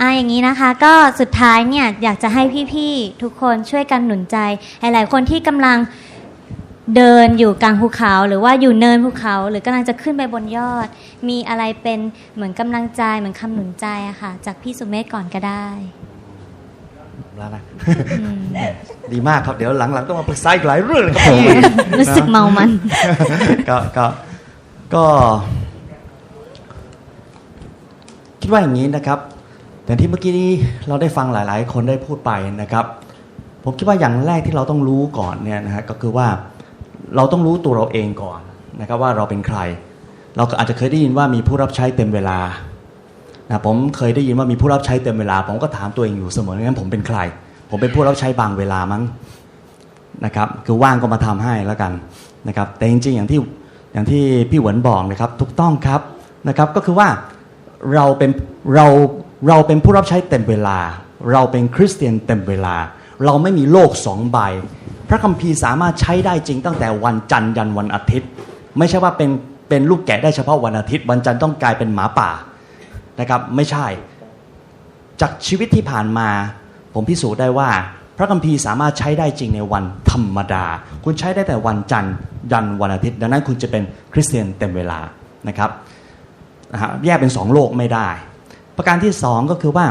อ่าอย่างนี้นะคะ ก็สุดท้ายเนี่ยอยากจะให้พี่ๆทุกคนช่วยกันหนุนใจ หลายๆคนที่กำลังเดินอยู่กลางภูเขา หรือว่าอยู่เนินภูเขา หรือกำลังจะขึ้นไปบนยอด มีอะไรเป็นเหมือนกำลังใจเหมือนคำหนุนใจอะค่ะ จากพี่สุเมธก่อนก็ได้แล้วนะอืมดีมากครับ เดี๋ยวหลังๆต้องมาปรึกษาอีกหลายเรื่องเลยครับผมรู้สึกเมามัน ก็ก็ก็ คิดว่าอย่างนี้นะครับ อย่ที่เมื่อกี้นี้เราได้ฟังหลาย ๆ คนได้พูดไปนะครับ ผมคิดว่าอย่างแรกที่เราต้องรู้ก่อนเนี่ยนะฮะก็คือว่าเราต้องรู้ตัวเราเองก่อนนะครับว่าเราเป็นใคร เราก็อาจจะเคยได้ยินว่ามีผู้รับใช้เต็มเวลานะผมเคยได้ยินว่ามีผู้รับใช้เต็มเวลา ผมก็ถามตัวเองอยู่เสมองั้นผมเป็นใคร ผมเป็นผู้รับใช้บางเวลามั้งนะครับคือว่างก็มาทำให้แล้วกันนะครับแต่จริง ๆ อย่างที่อย่างที่พี่หวนบอกนะครับถูกต้องครับนะครับก็คือว่าเราเป็นเรา เราเป็นผู้รับใช้เต็มเวลา เราเป็นคริสเตียนเต็มเวลา เราไม่มีโลกสองใบ พระคัมภีร์สามารถใช้ได้จริงตั้งแต่วันจันทร์ยันวันอาทิตย์ ไม่ใช่ว่าเป็นเป็นลูกแกะได้เฉพาะวันอาทิตย์ วันจันทร์ต้องกลายเป็นหมาป่านะครับไม่ใช่ จากชีวิตที่ผ่านมา ผมพิสูจน์ได้ว่า พระคัมภีร์สามารถใช้ได้จริงในวันธรรมดา คุณใช้ได้แต่วันจันทร์ยันวันอาทิตย์ ดังนั้นคุณจะเป็นคริสเตียนเต็มเวลานะครับนะฮะแยกเป็นสองโลกไม่ได้ ประการที่สองก็คือว่า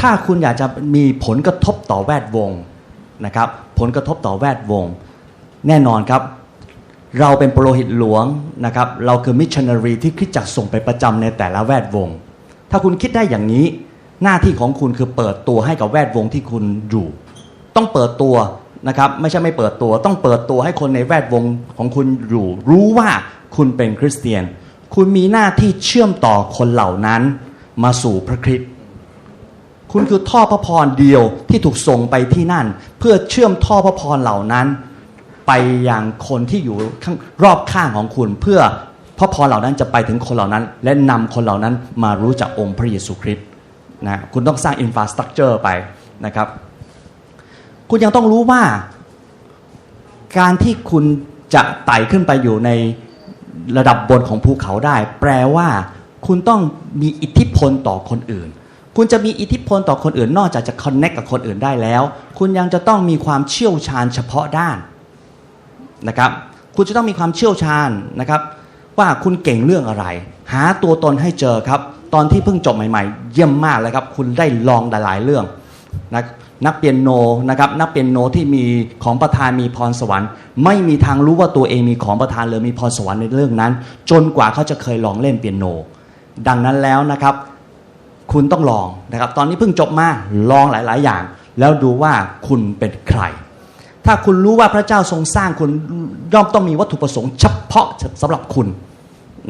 ถ้าคุณอยากจะมีผลกระทบต่อแวดวงนะครับ ผลกระทบต่อแวดวง แน่นอนครับเราเป็นโปรหิตหลวงนะครับ เราคือมิชชันนารีที่คริสจักรส่งไปประจำในแต่ละแวดวง ถ้าคุณคิดได้อย่างนี้ หน้าที่ของคุณคือเปิดตัวให้กับแวดวงที่คุณอยู่ ต้องเปิดตัวนะครับ ไม่ใช่ไม่เปิดตัว ต้องเปิดตัวให้คนในแวดวงของคุณอยู่ รู้ว่าคุณเป็นคริสเตียน คุณมีหน้าที่เชื่อมต่อคนเหล่านั้นมาสู่พระคริสต์คุณคือท่อพระพรเดียวที่ถูกส่งไปที่นั่น เพื่อเชื่อมท่อพระพรเหล่านั้น ไปยังคนที่อยู่ข้างรอบข้างของคุณ เพื่อพระพรเหล่านั้นจะไปถึงคนเหล่านั้น และนำคนเหล่านั้นมารู้จักองค์พระเยซูคริสต์นะคุณต้องสร้างอินฟ a สตรั c เจอร์ไปนะครับ คุณยังต้องรู้ว่า การที่คุณจะไต่ขึ้นไปอยู่ใน ระดับบนของภูเขาได้ แปลว่า คุณต้องมีอิทธิพลต่อคนอื่น คุณจะมีอิทธิพลต่อคนอื่น นอกจากจะคอนเน็กกับคนอื่นได้แล้ว คุณยังจะต้องมีความเชี่ยวชาญเฉพาะด้านนะครับคุณจะต้องมีความเชี่ยวชาญนะครับ ว่าคุณเก่งเรื่องอะไร หาตัวตนให้เจอครับ ตอนที่เพิ่งจบใหม่ ๆ เยี่ยมมากเลยครับ คุณได้ลองหลาย ๆ เรื่องนะ นักเปียโนนะครับนักเปียโนที่มีของประธานมีพรสวรรค์ ไม่มีทางรู้ว่าตัวเองมีของประธานหรือมีพรสวรรค์ในเรื่องนั้น จนกว่าเขาจะเคยลองเล่นเปียโน ดังนั้นแล้วนะครับ คุณต้องลองนะครับ ตอนนี้เพิ่งจบมาลองหลาย ๆ อย่าง แล้วดูว่าคุณเป็นใคร ถ้าคุณรู้ว่าพระเจ้าทรงสร้างคุณย่อมต้องมีวัตถุประสงค์ เฉพาะสำหรับคุณ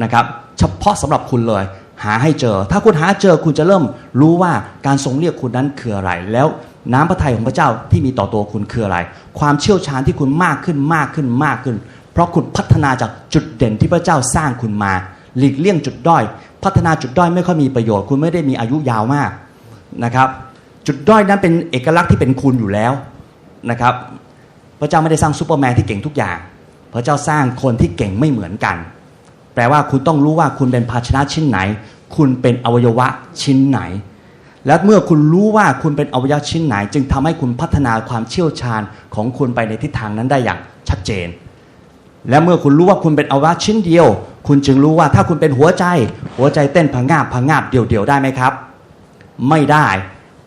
นะครับ เฉพาะสำหรับคุณเลย หาให้เจอ ถ้าคุณหาเจอคุณจะเริ่มรู้ว่าการทรงเรียกคุณนั้นคืออะไรแล้ว น้ำพระทัยของพระเจ้าที่มีต่อตัวคุณคืออะไร ความเชี่ยวชาญที่คุณมากขึ้นมากขึ้นมากขึ้น เพราะคุณพัฒนาจากจุดเด่นที่พระเจ้าสร้างคุณมา หลีกเลี่ยงจุดด้อย พัฒนาจุดด้อยไม่ค่อยมีประโยชน์ คุณไม่ได้มีอายุยาวมากนะครับ จุดด้อยนั้นเป็นเอกลักษณ์ที่เป็นคุณอยู่แล้วนะครับ พระเจ้าไม่ได้สร้างซูเปอร์แมนที่เก่งทุกอย่าง พระเจ้าสร้างคนที่เก่งไม่เหมือนกัน แปลว่าคุณต้องรู้ว่าคุณเป็นภาชนะชิ้นไหน คุณเป็นอวัยวะชิ้นไหน และเมื่อคุณรู้ว่าคุณเป็นอวัยวะชิ้นไหน จึงทำให้คุณพัฒนาความเชี่ยวชาญของคุณไปในทิศทางนั้นได้อย่างชัดเจน และเมื่อคุณรู้ว่าคุณเป็นอวัยวะชิ้นเดียว คุณจึงรู้ว่าถ้าคุณเป็นหัวใจ หัวใจเต้นพังงาบพังงาบเดี่ยวๆได้ไหมครับ ไม่ได้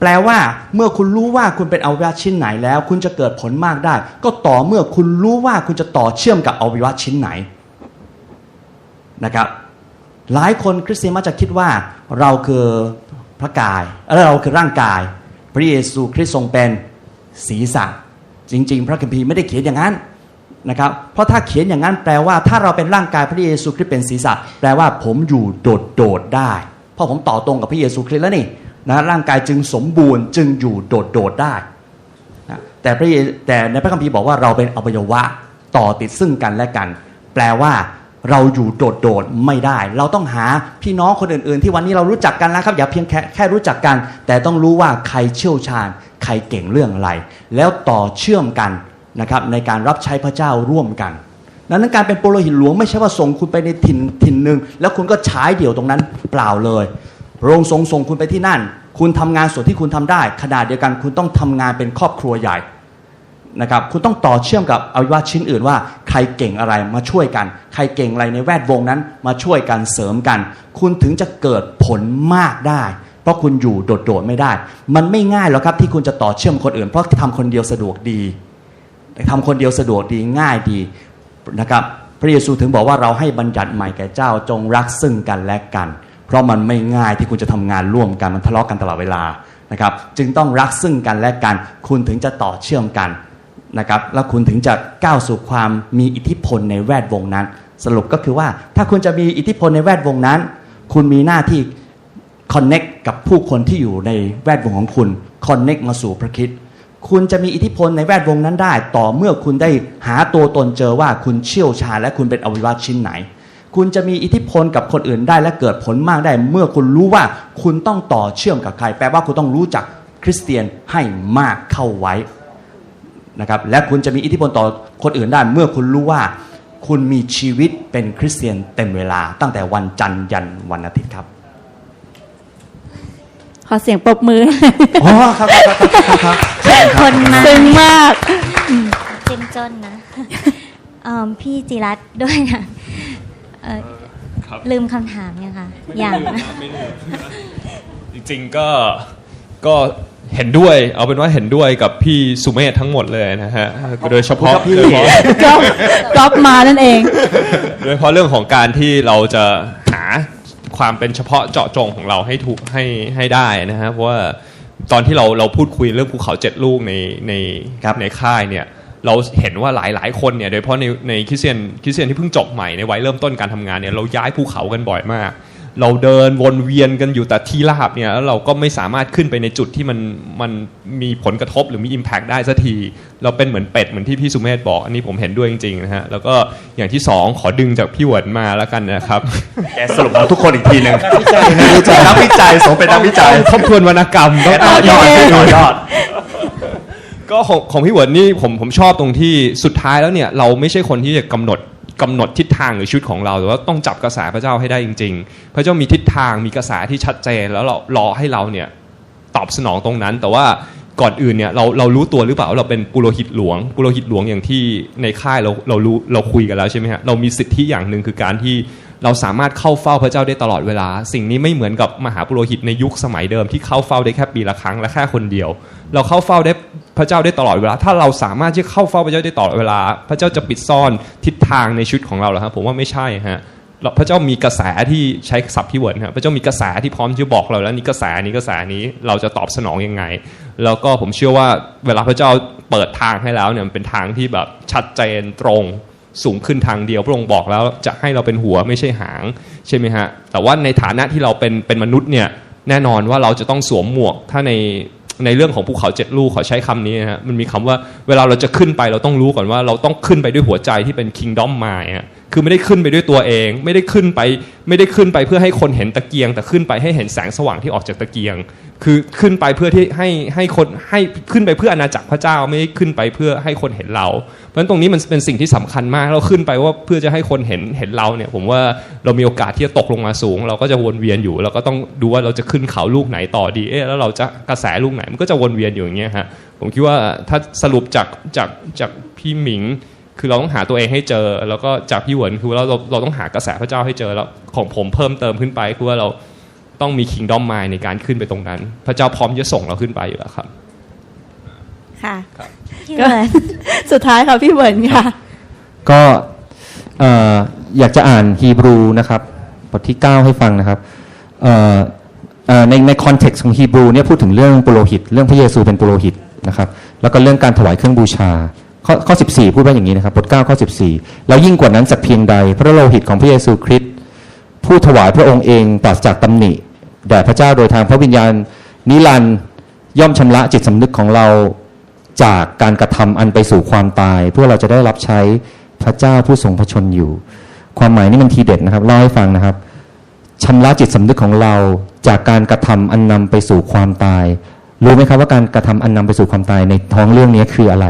แปลว่า เมื่อคุณรู้ว่าคุณเป็นอวัยวะชิ้นไหนแล้ว คุณจะเกิดผลมากได้ ก็ต่อเมื่อคุณรู้ว่าคุณจะต่อเชื่อมกับอวัยวะชิ้นไหนนะครับ หลายคนคริสเตียนมักจะคิดว่าเราคือ ระกายเออเราคือร่างกาย พระเยซูคริสต์ทรงเป็นศีรษะ จริง ๆ พระคัมภีร์ไม่ได้เขียนอย่างนั้นนะครับเพราะถ้าเขียนอย่างนั้นแปลว่า ถ้าเราเป็นร่างกายพระเยซูคริสต์เป็นศีรษะ แปลว่าผมอยู่โดดโดดได้ เพราะผมต่อตรงกับพระเยซูคริสต์แล้วนี่นะร่างกายจึงสมบูรณ์จึงอยู่โดดโดดได้นะแต่พระแต่ในพระคัมภีร์บอกว่าเราเป็นอวัยวะต่อติดซึ่งกันและกัน แปลว่า เราอยู่โดดโดดๆไม่ได้ เราต้องหาพี่น้องคนอื่นๆ ที่วันนี้เรารู้จักกันแล้วครับ อย่าเพียงแค่แค่รู้จักกัน แต่ต้องรู้ว่าใครเชี่ยวชาญ ใครเก่งเรื่องอะไร แล้วต่อเชื่อมกันนะครับในการรับใช้พระเจ้าร่วมกันดังนั้นการเป็นโปรโลหิตหลวงไม่ใช่ว่าส่งคุณไปในถิ่นถิ่นหนึ่งแล้วคุณก็ฉายเดี่ยวตรงนั้นเปล่าเลยโปรงทรงส่งคุณไปที่นั่น คุณทำงานส่วนที่คุณทำได้ขนาดเดียวกันคุณต้องทำงานเป็นครอบครัวใหญ่ นะครับคุณต้องต่อเชื่อมกับอวัยวะชิ้นอื่นว่าใครเก่งอะไรมาช่วยกัน ใครเก่งอะไรในแวดวงนั้นมาช่วยกันเสริมกัน คุณถึงจะเกิดผลมากได้ เพราะคุณอยู่โดดๆไม่ได้ มันไม่ง่ายหรอกครับที่คุณจะต่อเชื่อมคนอื่น เพราะทำคนเดียวสะดวกดีทำคนเดียวสะดวกดีง่ายดีนะครับพระเยซูถึงบอกว่าเราให้บัญญัติใหม่แก่เจ้าจงรักซึ่งกันและกัน เพราะมันไม่ง่ายที่คุณจะทำงานร่วมกันมันทะเลาะกันตลอดเวลานะครับจึงต้องรักซึ่งกันและกัน คุณถึงจะต่อเชื่อมกัน นะครับแล้วคุณถึงจะก้าวสู่ความมีอิทธิพลในแวดวงนั้น สรุปก็คือว่าถ้าคุณจะมีอิทธิพลในแวดวงนั้น คุณมีหน้าที่ connect กับผู้คนที่อยู่ในแวดวงของคุณ connect มาสู่พระคิดคุณจะมีอิทธิพลในแวดวงนั้นได้ ต่อเมื่อคุณได้หาตัวตนเจอว่าคุณเชี่ยวชาญและคุณเป็นอวัยวะชิ้นไหน คุณจะมีอิทธิพลกับคนอื่นได้และเกิดผลมากได้ เมื่อคุณรู้ว่าคุณต้องต่อเชื่อมกับใคร แปลว่าคุณต้องรู้จักคริสเตียนให้มากเข้าไว้ นะครับและคุณจะมีอิทธิพลต่อคนอื่นได้เมื่อคุณรู้ว่า คุณมีชีวิตเป็นคริสเตียนเต็มเวลา ตั้งแต่วันจันทร์ยันวันอาทิตย์ครับขอเสียงปรบมืออ๋อครับครับครับครับครับคนมาซึ้งมากเจ้มจนนะเอิ่มพี่จิรัตน์ด้วยนะเอ่อครับลืมคำถามยังคะอย่างนะไม่ลืมจริงๆก็ก็ เห็นด้วย เอาเป็นว่าเห็นด้วยกับพี่สุเมธทั้งหมดเลยนะฮะโดยเฉพาะขอบคุณโดยเฉครับพี่พาะก๊อฟก๊อฟมานั่นเอง โดยเฉพาะเรื่องของการที่เราจะหาความเป็นเฉพาะเจาะจงของเราให้ถูกให้ให้ได้นะฮะเพราะว่าตอนที่เราเราพูดคุยเรื่องภูเขาเจ็ดลูกในในครับในค่ายเนี่ยเราเห็นว่าหลายหลายๆคนเนี่ยโดยเฉพาะในในคริสเตียนคริสเตียนที่เพิ่งจบใหม่ในวัยเริ่มต้นการทำงานเนี่ยเราย้ายภูเขากันบ่อยมาก เราเดินวนเวียนกันอยู่แต่ที่ราบเนี่ยแล้วเราก็ไม่สามารถขึ้นไปในจุดที่มันมันมีผลกระทบหรือมี Impact ได้สักที เราเป็นเหมือนเป็ดเหมือนที่พี่สุเมธบอก อันนี้ผมเห็นด้วยจริงๆนะฮะแล้วก็อย่างที่สองขอดึงจากพี่หวนมาแล้วกันนะครับ แกสรุปของทุกคนอีกทีหนึ่งนักวิจัยนักวิจัยนักวิจัยสมเป็นนักวิจัยทบทวนวรรณกรรมแกต่อยอดแกต่อยอดก็ของของพี่หวนนี่ผมผมชอบตรงที่สุดท้ายแล้วเนี่ยเราไม่ใช่คนที่จะกำหนด กำหนดทิศทางหรือชีวิตของเราแต่ว่าต้องจับกระแสพระเจ้าให้ได้จริง ๆ พระเจ้ามีทิศทางมีกระแสที่ชัดเจนแล้วเรารอให้เราเนี่ยตอบสนองตรงนั้น แต่ว่าก่อนอื่นเนี่ยเราเรารู้ตัวหรือเปล่าว่าเราเป็นปุโรหิตหลวง ปุโรหิตหลวงอย่างที่ในค่ายเราเรารู้เราคุยกันแล้วใช่ไหมฮะเรามีสิทธิอย่างหนึ่งคือการที่ เราสามารถเข้าเฝ้าพระเจ้าได้ตลอดเวลา สิ่งนี้ไม่เหมือนกับมหาปุโรหิตในยุคสมัยเดิมที่เข้าเฝ้าได้แค่ปีละครั้งและแค่คนเดียว เราเข้าเฝ้าได้พระเจ้าได้ตลอดเวลา ถ้าเราสามารถที่เข้าเฝ้าพระเจ้าได้ตลอดเวลา พระเจ้าจะปิดซ่อนทิศทางในชีวิตของเราเหรอครับผมว่าไม่ใช่ฮะเราพระเจ้ามีกระแสที่ใช้ศัพท์ที่เวิร์ดครับพระเจ้ามีกระแสที่พร้อมที่จะบอกเราแล้วนี่กระแสนี้กระแสนี้เราจะตอบสนองยังไง แล้วก็ผมเชื่อว่าเวลาพระเจ้าเปิดทางให้แล้วเนี่ยมันเป็นทางที่แบบชัดเจนตรง สูงขึ้นทางเดียว พระองค์บอกแล้วจะให้เราเป็นหัวไม่ใช่หางใช่ไหมฮะแต่ว่าในฐานะที่เราเป็นเป็นมนุษย์เนี่ยแน่นอนว่าเราจะต้องสวมหมวกถ้าในในเรื่องของภูเขาเจ็ดลูกขอใช้คำนี้นะฮะมันมีคำว่าเวลาเราจะขึ้นไปเราต้องรู้ก่อนว่าเราต้องขึ้นไปด้วยหัวใจที่เป็น kingdom mind อะคือไม่ได้ขึ้นไปด้วยตัวเอง ไม่ได้ขึ้นไป ไม่ได้ขึ้นไปเพื่อให้คนเห็นตะเกียง แต่ขึ้นไปให้เห็นแสงสว่างที่ออกจากตะเกียง คือขึ้นไปเพื่อที่ให้ให้คนให้ขึ้นไปเพื่ออาณาจักรพระเจ้าไม่ได้ขึ้นไปเพื่อให้คนเห็นเรา เพราะฉะนั้นตรงนี้มันเป็นสิ่งที่สำคัญมากเราขึ้นไปว่าเพื่อจะให้คนเห็นเห็นเราเนี่ย ผมว่าเรามีโอกาสที่จะตกลงมาสูง เราก็จะวนเวียนอยู่เราก็ต้องดูว่าเราจะขึ้นเขาลูกไหนต่อดีเอ๊ะแล้วเราจะกระแสลูกไหนมันก็จะวนเวียนอยู่อย่างเงี้ยฮะผมคิดว่าถ้าสรุปจากจากจากพี่หมิงคือเราต้องหาตัวเองให้เจอ แล้วก็จากพี่หวนคือเราเราเราต้องหากระแสพระเจ้าให้เจอแล้วของผมเพิ่มเติมขึ้นไปคือว่าเรา ต้องมี kingdom mind ในการขึ้นไปตรงนั้น พระเจ้าพร้อมจะส่งเราขึ้นไปอยู่แล้วครับ ค่ะพี่เวิร์ดสุดท้ายค่ะพี่เหวิร์นค่ะ ก็เอ่ออยากจะอ่านฮีบรูนะครับ บทที่ 9 ให้ฟังนะครับเอ่อเอ่อในในคอนเท็กซ์ของฮีบรูเนี่ยพูดถึงเรื่องปุโรหิต เรื่องพระเยซูเป็นปุโรหิตนะครับ แล้วก็เรื่องการถวายเครื่องบูชาข้อข้อ 14 พูดว่าอย่างนี้นะครับบท9ข้อ 14 แล้วยิ่งกว่านั้นสักเพียงใด พระโลหิตของพระเยซูคริสต์ ผู้ถวายพระองค์เองปราศจากตำหนิแด่พระเจ้าโดยทางพระวิญญาณนิรันย่อมชำระจิตสำนึกของเราจากการกระทำอันไปสู่ความตาย เพื่อเราจะได้รับใช้พระเจ้าผู้ทรงพระชนอยู่ ความหมายนี่มันทีเด็ดนะครับเล่าให้ฟังนะครับชำระจิตสำนึกของเราจากการกระทำอันนำไปสู่ความตาย รู้ไหมครับว่าการกระทำอันนำไปสู่ความตายในท้องเรื่องนี้คืออะไร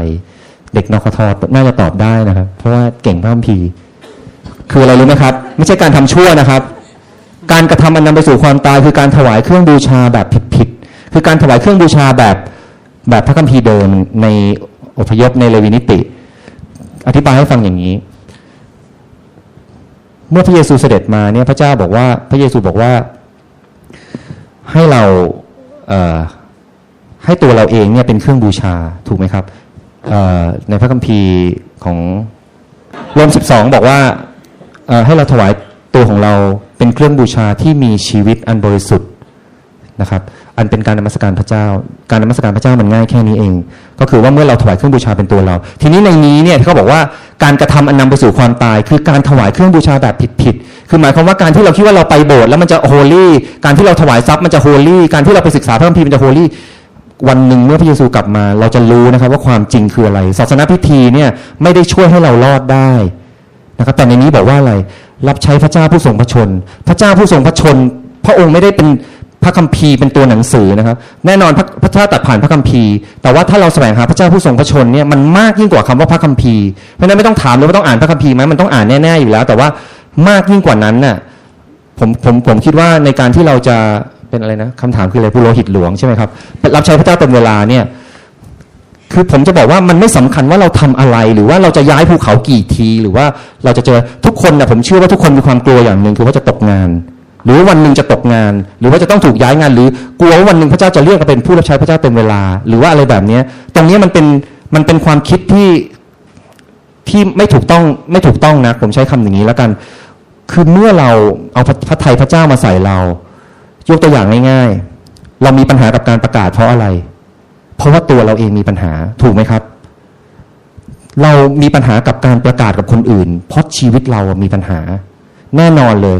เด็กนคทน่าจะตอบได้นะครับ เพราะว่าเก่งพระคัมภีร์คืออะไรรู้ไหมครับ ไม่ใช่การทำชั่วนะครับ การกระทำอันนำไปสู่ความตาย คือการถวายเครื่องบูชาแบบผิดๆคือการถวายเครื่องบูชาแบบแบบพระคัมภีร์เดิมในอพยพในเลวีนิติ อธิบายให้ฟังอย่างนี้ เมื่อพระเยซูเสด็จมาเนี่ยพระเจ้าบอกว่าพระเยซูบอกว่า ให้เราเให้ตัวเราเองเนี่ยเป็นเครื่องบูชาถูกไหมครับในพระคัมภีร์ของโรม12บอกว่า ให้เราถวายตัวของเราเป็นเครื่องบูชาที่มีชีวิตอันบริสุทธิ์นะครับ อันเป็นการนมัสการพระเจ้า การนมัสการพระเจ้ามันง่ายแค่นี้เอง ก็คือว่าเมื่อเราถวายเครื่องบูชาเป็นตัวเรา ทีนี้ในนี้เนี่ยเขาบอกว่าการกระทำอันนำไปสู่ความตาย คือการถวายเครื่องบูชาแบบผิดๆคือหมายความว่าการที่เราคิดว่าเราไปโบสถ์แล้วมันจะโฮลี่การที่เราถวายทรัพย์มันจะโฮลี่การที่เราไปศึกษาพระคัมภีร์มันจะโฮลี่วันหนึ่งเมื่อพระเยซูกลับมา เราจะรู้นะครับว่าความจริงคืออะไร ศาสนพิธีเนี่ยไม่ได้ช่วยให้เรารอดได้ นะครับแต่ในนี้บอกว่าอะไรรับใช้พระเจ้าผู้ทรงพระชน พระเจ้าผู้ทรงพระชน พระองค์ไม่ได้เป็นพระคัมภีร์เป็นตัวหนังสือนะครับแน่นอนพระพระเจ้าตัดผ่านพระคัมภีร์ แต่ว่าถ้าเราแสวงหาพระเจ้าผู้ทรงพระชนเนี่ยมันมากยิ่งกว่าคำว่าพระคัมภีร์เพราะฉะนั้นไม่ต้องถามเลยว่าต้องอ่านพระคัมภีร์ไหมมันต้องอ่านแน่ๆอยู่แล้ว แต่ว่ามากยิ่งกว่านั้นน่ะผมผมผมคิดว่าในการที่เราจะเป็นอะไรนะคำถามคืออะไรผู้โลหิตหลวงใช่ไหมครับรับใช้พระเจ้าเต็มเวลาเนี่ย คือผมจะบอกว่ามันไม่สำคัญว่าเราทำอะไร หรือว่าเราจะย้ายภูเขากี่ที หรือว่าเราจะเจอทุกคนนะผมเชื่อว่าทุกคนมีความกลัวอย่างหนึ่งคือว่าจะตกงาน หรือว่าวันหนึ่งจะตกงาน หรือว่าจะต้องถูกย้ายงาน หรือกลัวว่าวันหนึ่งพระเจ้าจะเรียกมาเป็นผู้รับใช้พระเจ้าเต็มเวลา หรือว่าอะไรแบบนี้ตรงนี้มันเป็นมันเป็นความคิดที่ที่ไม่ถูกต้องไม่ถูกต้องนะผมใช้คำอย่างนี้แล้วกัน คือเมื่อเราเอาพระพระทัยพระเจ้ามาใส่เรา ยกตัวอย่างง่าย ๆ เรามีปัญหากับการประกาศเพราะอะไร เพราะว่าตัวเราเองมีปัญหาถูกไหมครับ เรามีปัญหากับการประกาศกับคนอื่น เพราะชีวิตเรามีปัญหา แน่นอนเลย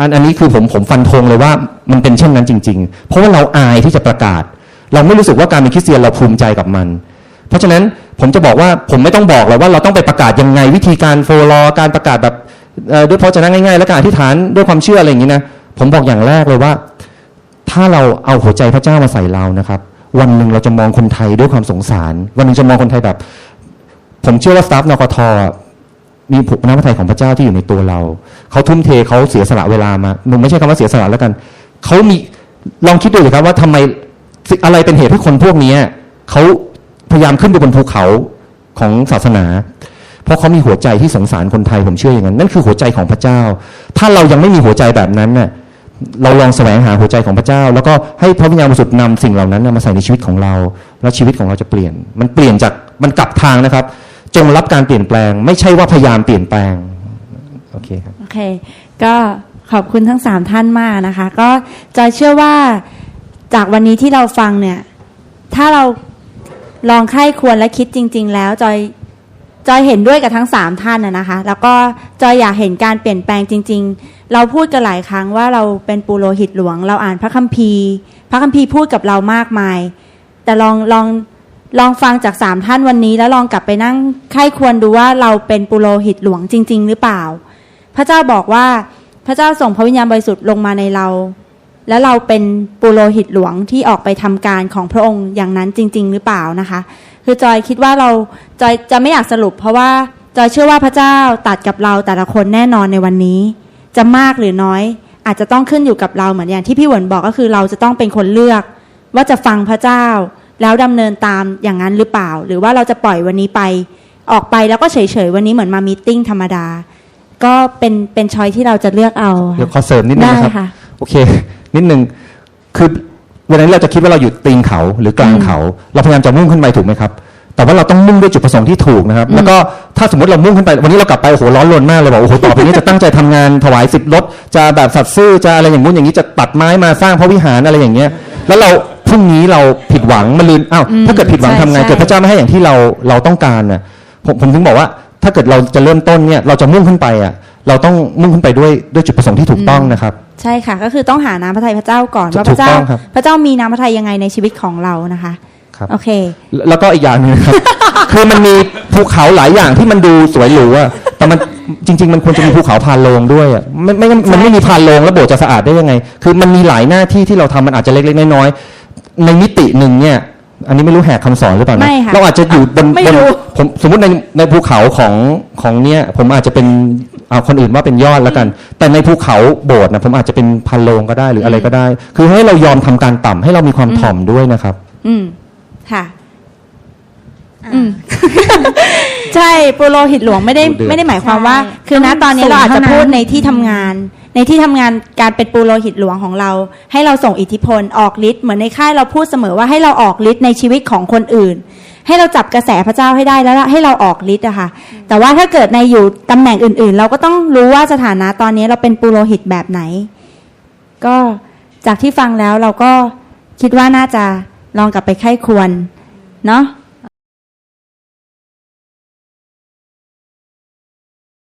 อันอันนี้คือผมผมฟันธงเลยว่ามันเป็นเช่นนั้นจริง ๆ เพราะว่าเราอายที่จะประกาศ เราไม่รู้สึกว่าการเป็นคริสเตียนเราภูมิใจกับมัน เพราะฉะนั้นผมจะบอกว่าผมไม่ต้องบอกเลยว่าเราต้องไปประกาศยังไงวิธีการโฟลอการประกาศแบบด้วยพระเจ้าง่ายๆ และการอธิษฐานด้วยความเชื่ออะไรอย่างนี้นะผมบอกอย่างแรกเลยว่า ถ้าเราเอาหัวใจพระเจ้ามาใส่เรานะครับ วันหนึ่งเราจะมองคนไทยด้วยความสงสาร วันหนึ่งจะมองคนไทยแบบ ผมเชื่อว่าสตาฟนกทมีผลน้ำพระทัยของพระเจ้าที่อยู่ในตัวเรา เขาทุ่มเทเขาเสียสละเวลามาหนูไม่ใช่คำว่าเสียสละแล้วกัน เขามีลองคิดดูสิครับว่าทำไมอะไรเป็นเหตุให้คนพวกนี้เขาพยายามขึ้นไปบนภูเขาของศาสนา เพราะเขามีหัวใจที่สงสารคนไทยผมเชื่ออย่างนั้นนั่นคือหัวใจของพระเจ้า ถ้าเรายังไม่มีหัวใจแบบนั้นน่ะ เราลองแสวงหาหัวใจของพระเจ้า แล้วก็ให้พระวิญญาณบริสุทธิ์นำสิ่งเหล่านั้นมาใส่ในชีวิตของเรา แล้วชีวิตของเราจะเปลี่ยน มันเปลี่ยนจากมันกลับทางนะครับ จงรับการเปลี่ยนแปลง ไม่ใช่ว่าพยายามเปลี่ยนแปลงโอเคครับโอเค ก็ขอบคุณทั้งสามท่านมากนะคะ ก็จอยเชื่อว่าจากวันนี้ที่เราฟังเนี่ย ถ้าเราลองใคร่ควรและคิดจริง ๆ แล้วจอยจอยเห็นด้วยกับทั้งสามท่านนะคะ แล้วก็จอยอยากเห็นการเปลี่ยนแปลงจริง ๆ เราพูดกันหลายครั้งว่าเราเป็นปุโรหิตหลวง เราอ่านพระคัมภีร์ พระคัมภีร์พูดกับเรามากมาย แต่ลองลองลองฟังจากสามท่านวันนี้ แล้วลองกลับไปนั่งใคร่ควรดูว่าเราเป็นปุโรหิตหลวงจริง ๆ หรือเปล่า พระเจ้าบอกว่าพระเจ้าส่งพระวิญญาณบริสุทธิ์ลงมาในเรา แล้วเราเป็นปุโรหิตหลวงที่ออกไปทำการของพระองค์อย่างนั้นจริง ๆ หรือเปล่านะคะ คือจอยคิดว่าเราจอยจะไม่อยากสรุป เพราะว่าจอยเชื่อว่าพระเจ้าตัดกับเราแต่ละคนแน่นอนในวันนี้ จะมากหรือน้อย อาจจะต้องขึ้นอยู่กับเราเหมือนอย่างที่พี่หวนบอกก็คือเราจะต้องเป็นคนเลือก ว่าจะฟังพระเจ้า แล้วดำเนินตามอย่างนั้นหรือเปล่า หรือว่าเราจะปล่อยวันนี้ไป ออกไปแล้วก็เฉยๆวันนี้เหมือนมามีตติ้งธรรมดา ก็เป็นเป็นชอยที่เราจะเลือกเอาเดี๋ยวขอเสริมนิดนึงได้นะครับค่ะโอเค นิดนึงคือวันนั้นเราจะคิดว่าเราอยู่ตีนเขาหรือกลางเขา เราพยายามจะมุ่งขึ้นไปถูกไหมครับ แต่ว่าเราต้องมุ่งด้วยจุดประสงค์ที่ถูกนะครับ แล้วก็ถ้าสมมติเรามุ่งขึ้นไป วันนี้เรากลับไปโอ้โหร้อนรนมากเลยบอกโอ้โหต่อไปนี้จะตั้งใจทำงานถวายสิบรถจะแบบสัตว์ซื่อจะอะไรอย่างงู้นอย่างนี้จะตัดไม้มาสร้างพระวิหารอะไรอย่างเงี้ย แล้วเราพรุ่งนี้เราผิดหวังมาลืนอ้าวถ้าเกิดผิดหวังใช่ทำไงใช่เกิดพระเจ้าไม่ให้อย่างที่เราเราต้องการน่ะผมผมถึงบอกว่า ถ้าเกิดเราจะเริ่มต้นเนี่ยเราจะมุ่งขึ้นไปอะเราต้องมุ่งขึ้นไปด้วยด้วยจุดประสงค์ที่ถูกต้องนะครับ ใช่ค่ะก็คือต้องหาน้ำพระทัยพระเจ้าก่อนถูกว่าพระเจ้าต้องครับพระเจ้ามีน้ำพระทัยยังไงในชีวิตของเรานะคะ ครับโอเค แล้วก็อีกอย่างหนึงนะครับ คือมันมีภูเขาหลายอย่างที่มันดูสวยหรูอะแต่มันจริง ๆ มันควรจะมีภูเขาพานโลงด้วยอะไม่ไม่งั้นมันไม่มีพานโลงแล้วโบสถ์จะสะอาดได้ยังไง คือมันมีหลายหน้าที่ที่เราทำมันอาจจะเล็กๆน้อยๆในมิติหนึ่งเนี่ย อันนี้ไม่รู้แหกคำสอนหรือเปล่านะไม่ค่ะเราอาจจะอยู่บนไม่บนรู้ ผมสมมติในในภูเขาของของเนี่ยผมอาจจะเป็นเอาคนอื่นว่าเป็นยอดแล้วกัน แต่ในภูเขาโบสถ์นะผมอาจจะเป็นพันโลงก็ได้หรืออะไรก็ได้ คือให้เรายอมทำการต่ำให้เรามีความถ่อมด้วยนะครับ อืมค่ะ อ่าอืม ใช่ปุโรหิตหลวงไม่ได้ดูเดือด ไม่ได้หมายความว่า ใช่คือณต้องตอนนี้สูงเราอาจจะเท่านั้นพูดในที่ทำงาน ในที่ทำงานการเป็นปุโรหิตหลวงของเรา ให้เราส่งอิทธิพลออกฤทธิ์เหมือนในค่ายเราพูดเสมอว่าให้เราออกฤทธิ์ในชีวิตของคนอื่น ให้เราจับกระแสพระเจ้าให้ได้แล้วให้เราออกฤทธิ์อะค่ะ แต่ว่าถ้าเกิดในอยู่ตำแหน่งอื่น ๆ เราก็ต้องรู้ว่าสถานะตอนนี้เราเป็นปุโรหิตแบบไหน ก็จากที่ฟังแล้วเราก็คิดว่าน่าจะลองกลับไปไข้ควร เนาะ